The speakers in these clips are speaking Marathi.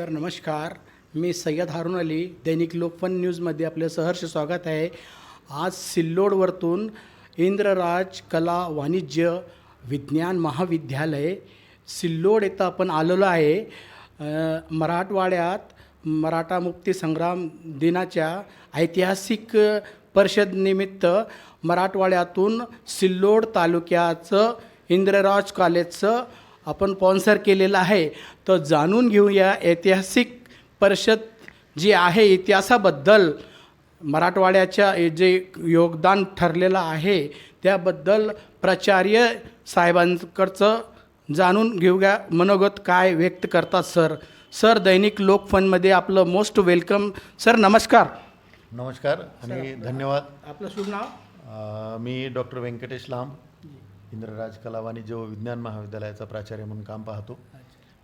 सर नमस्कार. मी सय्यद हारून अली दैनिक लोकफन न्यूजमध्ये आपलं सहर्ष स्वागत आहे. आज सिल्लोडवरतून इंद्रराज कला वाणिज्य विज्ञान महाविद्यालय सिल्लोड येथं आपण आलेलो आहे. मराठवाड्यात मराठा मुक्ती संग्राम दिनाच्या ऐतिहासिक परिषदनिमित्त मराठवाड्यातून सिल्लोड तालुक्याचं इंद्रराज कॉलेजचं आपण स्पॉन्सर केलेलं आहे तर जाणून घेऊया ऐतिहासिक परिषद जी आहे इतिहासाबद्दल. मराठवाड्याच्या जे योगदान ठरलेलं आहे त्याबद्दल प्राचार्य साहेबांकडचं जाणून घेऊया. मनोगत काय व्यक्त करतात सर? सर दैनिक लोकफनमध्ये आपलं मोस्ट वेलकम सर नमस्कार. नमस्कार आणि धन्यवाद. आपलं शुभ नाव? मी डॉक्टर व्यंकटेश लांब. इंद्रराज कला वाणिज्य व विज्ञान महाविद्यालयाचा प्राचार्य म्हणून काम पाहतो.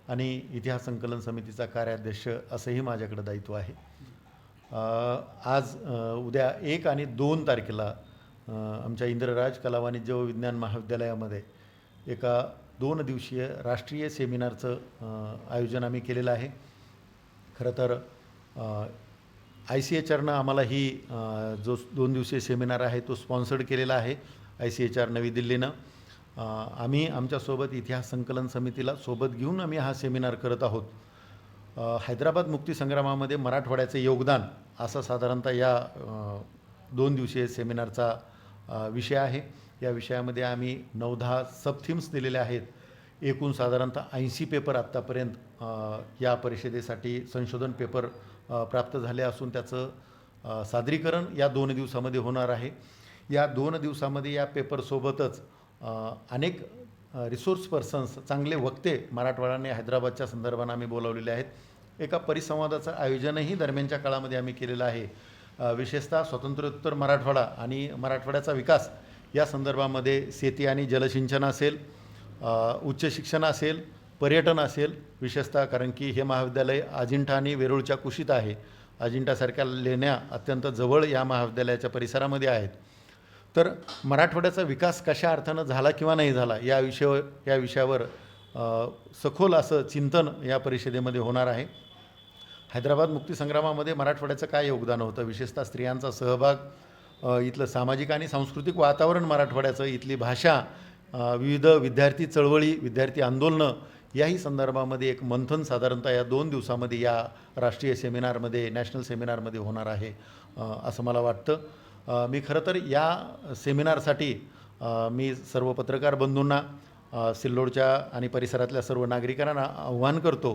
आणि इतिहास संकलन समितीचा कार्याध्यक्ष असंही माझ्याकडे दायित्व आहे. आज उद्या एक आणि दोन तारखेला आमच्या इंद्रराज कला वाणिज्य व विज्ञान महाविद्यालयामध्ये एका दोन दिवसीय राष्ट्रीय सेमिनारचं आयोजन आम्ही केलेलं आहे. खरं तर आय सी एच आरनं आम्हाला ही जो दोन दिवसीय सेमिनार आहे तो स्पॉन्सर्ड केलेला आहे आय सी एच आर नवी दिल्लीनं. आम्ही आमच्यासोबत इतिहास संकलन समितीला सोबत घेऊन आम्ही हा सेमिनार करत आहोत. हैदराबाद मुक्तीसंग्रामामध्ये मराठवाड्याचे योगदान असा साधारणतः या दोन दिवसीय सेमिनारचा विषय आहे. या विषयामध्ये आम्ही नऊ दहा सब थीम्स आहेत. एकूण साधारणतः ऐंशी पेपर आत्तापर्यंत या परिषदेसाठी संशोधन पेपर प्राप्त झाले असून त्याचं सादरीकरण या दोन दिवसामध्ये होणार आहे. या दोन दिवसामध्ये या पेपरसोबतच अनेक रिसोर्स पर्सन्स चांगले वक्ते मराठवाड्याने हैदराबादच्या संदर्भानं आम्ही बोलावलेले आहेत. एका परिसंवादाचं आयोजनही दरम्यानच्या काळामध्ये आम्ही केलेलं आहे. विशेषतः स्वातंत्र्योत्तर मराठवाडा आणि मराठवाड्याचा विकास या संदर्भामध्ये शेती आणि जलसिंचन असेल उच्च शिक्षण असेल पर्यटन असेल विशेषतः कारण की हे महाविद्यालय अजिंठा आणि वेरूळच्या कुशीत आहे. अजिंठासारख्या लेण्या अत्यंत जवळ या महाविद्यालयाच्या परिसरामध्ये आहेत. तर मराठवाड्याचा विकास कशा अर्थानं झाला किंवा नाही झाला या विषयावर या विषयावर सखोल असं चिंतन या परिषदेमध्ये होणार आहे. हैदराबाद मुक्तीसंग्रामामध्ये मराठवाड्याचं काय योगदान होतं? विशेषतः स्त्रियांचा सहभाग इथलं सामाजिक आणि सांस्कृतिक वातावरण मराठवाड्याचं इथली भाषा विविध विद्यार्थी चळवळी विद्यार्थी आंदोलनं याही संदर्भामध्ये एक मंथन साधारणतः या दोन दिवसामध्ये या राष्ट्रीय सेमिनारमध्ये नॅशनल सेमिनारमध्ये होणार आहे असं मला वाटतं. मी खरं तर या सेमिनारसाठी मी सर्व पत्रकार बंधूंना सिल्लोडच्या आणि परिसरातल्या सर्व नागरिकांना आव्हान करतो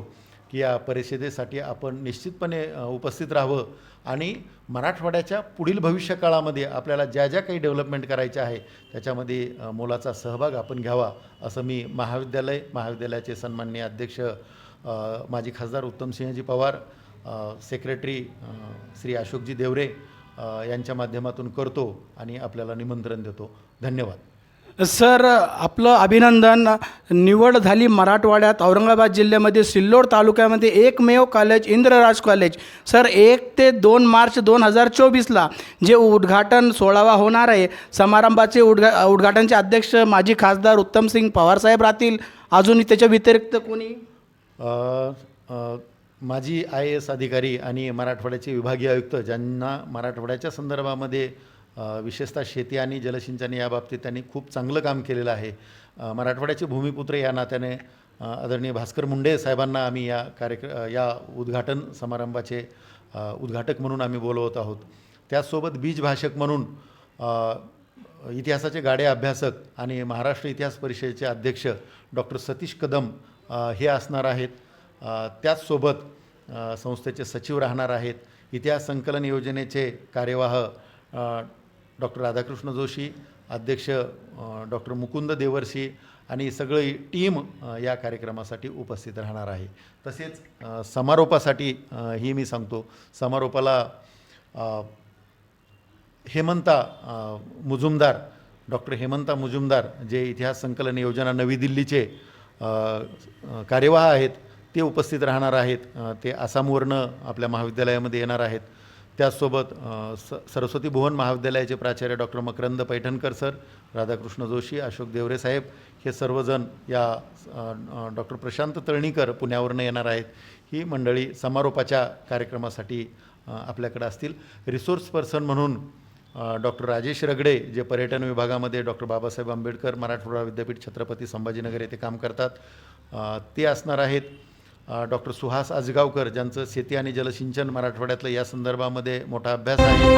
की या परिषदेसाठी आपण निश्चितपणे उपस्थित राहावं आणि मराठवाड्याच्या पुढील भविष्यकाळामध्ये आपल्याला ज्या ज्या काही डेव्हलपमेंट करायचे आहे त्याच्यामध्ये मोलाचा सहभाग आपण घ्यावा असं मी महाविद्यालय महाविद्यालयाचे सन्माननीय अध्यक्ष माजी खासदार उत्तमसिंहजी पवार सेक्रेटरी श्री अशोकजी देवरे यांच्या माध्यमातून करतो आणि आपल्याला निमंत्रण देतो. धन्यवाद. सर आपलं अभिनंदन. निवड झाली मराठवाड्यात. औरंगाबाद जिल्ह्यामध्ये सिल्लोड तालुक्यामध्ये एकमेव कॉलेज इंद्रराज कॉलेज. सर एक ते दोन मार्च दोन हजार चोवीसला जे उद्घाटन सोळावा होणार आहे समारंभाचे उद्घा उद्घाटनचे अध्यक्ष माजी खासदार उत्तमसिंग पवारसाहेब राहतील. अजून त्याच्या व्यतिरिक्त कोणी? माजी आय ए एस अधिकारी आणि मराठवाड्याचे विभागीय आयुक्त ज्यांना मराठवाड्याच्या संदर्भामध्ये विशेषतः शेती आणि जलसिंचन या बाबतीत त्यांनी खूप चांगलं काम केलेलं आहे. मराठवाड्याचे भूमिपुत्र या नात्याने आदरणीय भास्कर मुंडे साहेबांना आम्ही या कार्यक्र या उद्घाटन समारंभाचे उद्घाटक म्हणून आम्ही बोलवत आहोत. त्याचसोबत बीज भाषक म्हणून इतिहासाचे गाडे अभ्यासक आणि महाराष्ट्र इतिहास परिषदेचे अध्यक्ष डॉक्टर सतीश कदम हे असणार आहेत. त्याचसोबत संस्थेचे सचिव राहणार आहेत. इतिहास संकलन योजनेचे कार्यवाह डॉक्टर राधाकृष्ण जोशी अध्यक्ष डॉक्टर मुकुंद देवर्षी आणि सगळी टीम या कार्यक्रमासाठी उपस्थित राहणार आहे. तसेच समारोपासाठी ही मी सांगतो. समारोपाला हेमंता मुजुमदार डॉक्टर हेमंता मुजुमदार जे इतिहास संकलन योजना नवी दिल्लीचे कार्यवाह आहेत ते उपस्थित राहणार आहेत. ते आसामवरनं आपल्या महाविद्यालयामध्ये येणार आहेत. त्याचसोबत स सरस्वती भुवन महाविद्यालयाचे प्राचार्य डॉक्टर मकरंद पैठणकर सर राधाकृष्ण जोशी अशोक देवरे साहेब हे सर्वजण या डॉक्टर प्रशांत तळणीकर पुण्यावरनं येणार आहेत. ही मंडळी समारोपाच्या कार्यक्रमासाठी आपल्याकडे असतील. रिसोर्स पर्सन म्हणून डॉक्टर राजेश रगडे जे पर्यटन विभागामध्ये डॉक्टर बाबासाहेब आंबेडकर मराठवाडा विद्यापीठ छत्रपती संभाजीनगर येथे काम करतात ते असणार आहेत. डॉक्टर सुहास आजगावकर ज्यांचं शेती आणि जलसिंचन मराठवाड्यातलं या संदर्भामध्ये मोठा अभ्यास आहे.